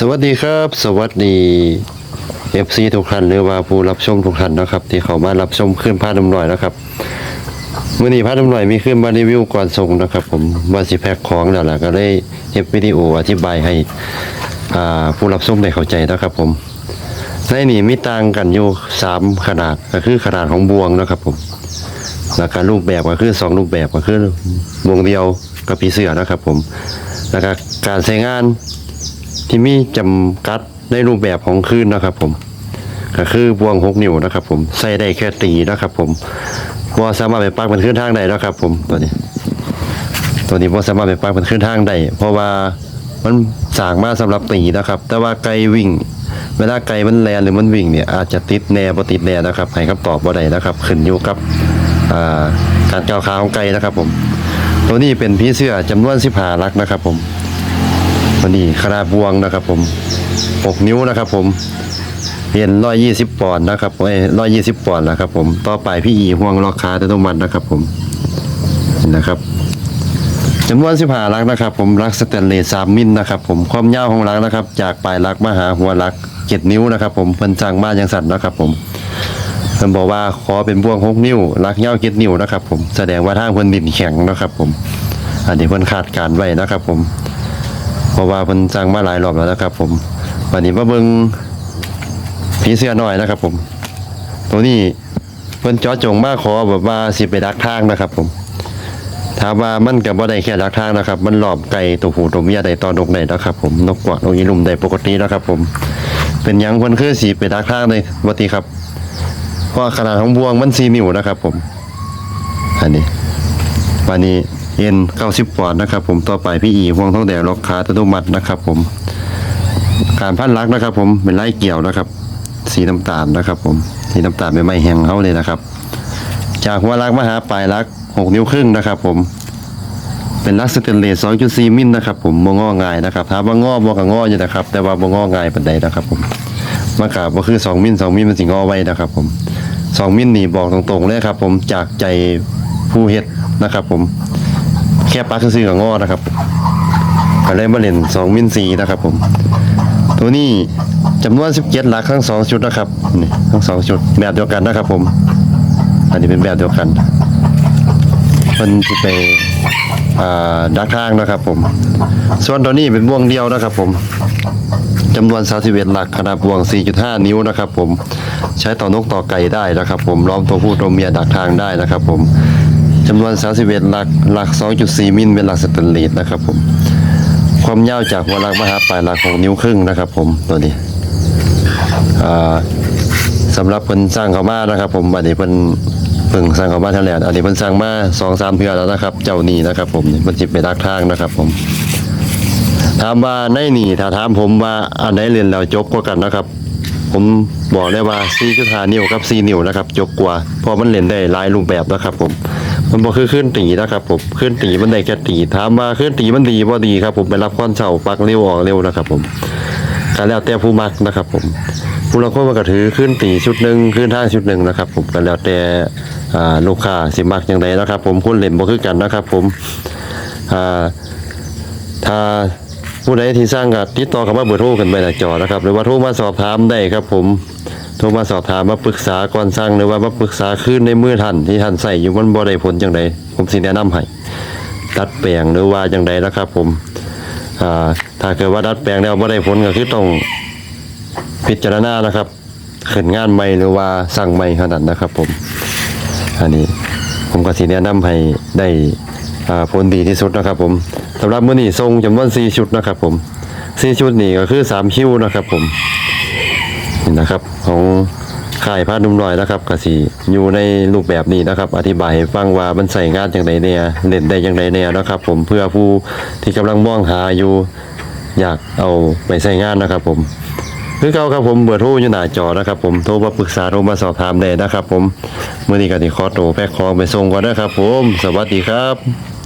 สวัสดีครับ สวัสดีเอฟซีทุกท่านหรือว่าผู้รับชมทุกท่านนะครับ ที่เขามารับชมขึ้นพาดำหน่อยนะครับเมื่อนี้พาดำหน่อยมีขึ้นมารีวิวก่อนส่งนะครับ ผมว่าสิแพ็คของแล้วล่ะก็ได้เอฟวิดีโออธิบายให้ผู้รับชมได้เข้าใจนะครับ ผมในนี่มีต่างกันอยู่สามขนาดก็คือขนาดของบวงนะครับ ผมแล้วก็รูปแบบก็คือสองรูปแบบก็คือบวงเดียวกับผีเสือนะครับ ผมแล้วก็การใช้งาน ที่มีจำกัดในรูปแบบของคลื่นนะครับผมก็คือบวงหกนิ้วนะครับ ผมใส่ได้แค่ตีนะครับ ผมว่าสามารถไปปักมันขึ้นทางใดนะครับ ผมตัวนี้ ตัวนี้ว่าสามารถไปปักมันขึ้นทางใดเพราะว่ามันสางมาสำหรับตีนะครับ แต่ว่าไกลวิ่ง เวลาไกลมันแลนหรือมันวิ่งเนี่ยอาจจะติดแนบ่ติดแน่นะครับให้คำตอบบ่ได้นะครับ ขึ้นอยู่กับการก้าวขาของไกลนะครับ ผม ตัวนี้เป็นผีเสื้อจำนวน15ลักนะครับ ผม ตัวนี้ขนาดบวงนะครับ ผม6นิ้วนะครับ ผมเรียน120ปอนด์นะครับเอ้ย120ปอนด์นะครับ ผมต่อไปพี่อีห่วงล็อกขาอัตโนมัตินะครับ ผมนี่นะครับจำนวน15ลักนะครับ ผมลักสแตนเลส3มิลนะครับ ผมความยาวของลักนะครับ จากปลายลักมาหาหัวลัก7นิ้วนะครับ ผมเพิ่นสร้างมาอย่างสั่นนะครับ ผมเพิ่นบอกว่าขอเป็นบ่วง6นิ้วลักยาว7นิ้วนะครับ ผมแสดงว่าทางเพิ่นดินแข็งนะครับ ผม อันนี้เพิ่นคาดการไว้นะครับ ผม ราะว่าเพิ่นสร้างมาหลายรอบแล้วนะครับ ผมวันนี้มาเบิ่งผีเสื้อน้อยนะครับ ผม ตัวนี้เพิ่นจาะจงมาขอแบบว่าสิไปดักทางนะครับ ผมถามว่ามันก็บ่ได้แค่ดักทางนะครับ มันหลอบไก่ตัวผู้ตัวเมียได้ตอนนกได้นะครับ ผมนกกวักนกยีนุ่มได้ปกตินะครับ ผม เป็นยังเพิ่นคือสิไปดักทางเลยบ่ติครับเพราะขนาดของบวงมัน4นิ้วนะครับ ผม อันนี้วันนี้ เอ็น90ปอนด์นะครับ ผมต่อไปพี่อีห่วงท้องแดงล็อกขาอัตโนมัตนะครับ ผม การพันลักนะครับ ผมเป็นไล่เกี่ยวนะครับ สีน้ำตาลนะครับ ผมสีน้ำตาลไม่ไม้แห้งเขาเลยนะครับ จากหัวลักมาหาปลายลัก6นิ้วครึ่งนะครับ ผมเป็นลักสเตนเลส2.4มิลนะครับ ผมบ่งอง่ายนะครับถามว่งอบ่ก็งออยู่นะครับ แต่ว่าบ่งอง่ายปานใดนะครับ ผมมันก็บ่คือ 2 มิล2มิลมันสิงอไว้นะครับ ผม 2 มิลนี่บอกตรงๆเลยครับ ผมจากใจผู้เฮ็ดนะครับ ผม แค่ปลักซื้อกับงอนะครับก็เลยมาเล่น2มิลสีนะครับผม ตัวนี้จำนวน17หลักทั้งสองชุดนะครับนี่ทั้งสองชุดแบบเดียวกันนะครับ ผม อันนี้เป็นแบบเดียวกันมันจะไปดักทางนะครับ ผม ส่วนตัวนี้เป็นบ่วงเดียวนะครับ ผมจำนวนสาสิเวหลักขนาดบ่วง 4.5 นิ้วนะครับ ผม ใช้ต่อนกต่อไก่ได้นะครับ ผมล้อมตัวผู้ตัวเมียดักทางได้นะครับ ผม จำนวน 31 หลักหลัก 2.4 มิลเป็นหลักสแตนเลสนะครับผม ความยาวจากหัวหลักมาหาปลายหลักของนิ้วครึ่งนะครับผมตัวนี้สำหรับเพิ่นสร้างเขามานะครับผมบัดนี้เพิ่นเพิ่งสร้างเขามาเท่าแล้วอันนี้เพิ่นสร้างมา2-3เทื่อแล้วนะครับ เจ้านี้นะครับผมมันสิบไปดักทางนะครับผมถามว่าในนี่ถ้าถามผมว่าอันไหนเรียนแล้วจบกว่ากันนะครับ ผมบอกได้ว่า4.5นิ้วกับ4นิ้วนะครับ จบกว่าเพราะมันเล่นได้หลายรูปแบบนะครับผม มันบ่คือขึ้นตีนะครับผมขึ้นตีมันได้แค่ตีถามว่าขึ้นตีมันดีบ่ดีครับ ผมไปรับคอนเช่าปักเร็วออกเร็วนะครับ ผมก็แล้วแต่ผู้มักนะครับ ผมผู้ละคนมันก็ถือขึ้นตีชุดหนึ่งขึ้นท่าชุดหนึ่งนะครับผมก็แล้วแต่ลูกค้าสิมักอย่างไรนะครับ ผมคนเล่นบ่คือกันนะครับ ผมถ้าผู้ใดที่สร้างกับติดต่อกับมาเบอร์โทรกันไปหน้าจอนะครับ หรือว่าโทรมาสอบถามได้ครับ ผม โทรมาสอบถามมาปรึกษาก่อนสร้างหรือว่ามาปรึกษาขึ้นในมือท่านที่ท่านใส่อยู่มันบ่ได้ผลจังใดผมสิแนะนำให้ดัดแปลงหรือว่าจังใดนะครับ ผมอ่าถ้าเกิดว่าดัดแปลงแล้วบ่ได้ผลก็คือต้องพิจารณานะครับขึ้นงานใหม่หรือว่าสั่งใหม่ขนาดนะครับ ผม อันนี้ผมก็สิแนะนำให้ได้อ่าผลดีที่สุดนะครับ ผมสำหรับมื้อนี้ทรงจำนวน4ชุดนะครับ ผม4ชุดนี่ก็คือ3คิวนะครับ ผม นี่นะครับของค่ายพานุ่มน้อยนะครับก็สิอยู่ในรูปแบบนี้นะครับ อธิบายให้ฟังว่ามันใส่งานจังไดแน่เล่นได้จังไดแน่นะครับ ผมเพื่อผู้ที่กำลังมองหาอยู่อยากเอาไปใส่งานนะครับ ผมคือเก่าครับผมเบอร์โทรอยู่หน้าจอนะครับ ผมโทรมาปรึกษาโทรมาสอบถามได้นะครับ ผมเมื่อนี้ก็สิขอตัวแพ็คของไปส่งก่อนนะครับ ผม สวัสดีครับ